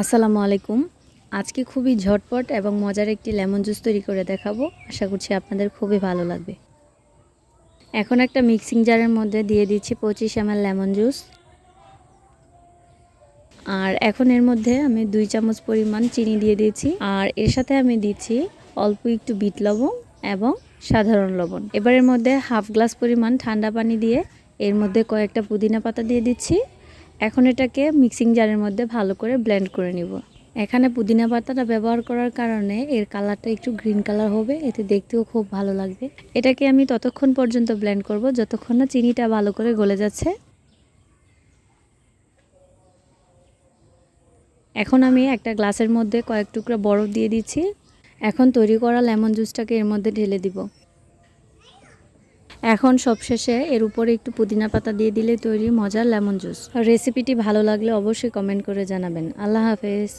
আসসালামু আলাইকুম। আজকে খুবই ঝটপট এবং মজার একটি লেমন জুস তৈরি করে দেখাবো। আশা করছি আপনাদের খুবই ভালো লাগবে। এখন একটা মিক্সিং জারের মধ্যে দিয়ে দিচ্ছি পঁচিশ এম লেমন জুস। আর এখন এর মধ্যে আমি দুই চামচ পরিমাণ চিনি দিয়ে দিয়েছি। আর এর সাথে আমি দিচ্ছি অল্প একটু বিট লবণ এবং সাধারণ লবণ। এবারের মধ্যে হাফ গ্লাস পরিমাণ ঠান্ডা পানি দিয়ে এর মধ্যে কয়েকটা পুদিনা পাতা দিয়ে দিচ্ছি। এখন এটাকে মিক্সিং জারের মধ্যে ভালো করে ব্লেন্ড করে নিব। এখানে পুদিনা পাতাটা ব্যবহার করার কারণে এর কালারটা একটু গ্রিন কালার হবে, এতে দেখতেও খুব ভালো লাগবে। এটাকে আমি ততক্ষণ পর্যন্ত ব্লেন্ড করব, যতক্ষণ না চিনিটা ভালো করে গলে যাচ্ছে। এখন আমি একটা গ্লাসের মধ্যে কয়েক টুকরা বরফ দিয়ে দিচ্ছি। এখন তৈরি করা লেমন জুসটাকে এর মধ্যে ঢেলে দিব। এখন সবশেষে এর উপরে একটু পুদিনা পাতা দিয়ে দিলে তৈরি মজার লেমন জুস। রেসিপিটি ভালো লাগলে অবশ্যই কমেন্ট করে জানাবেন। আল্লাহ হাফেজ।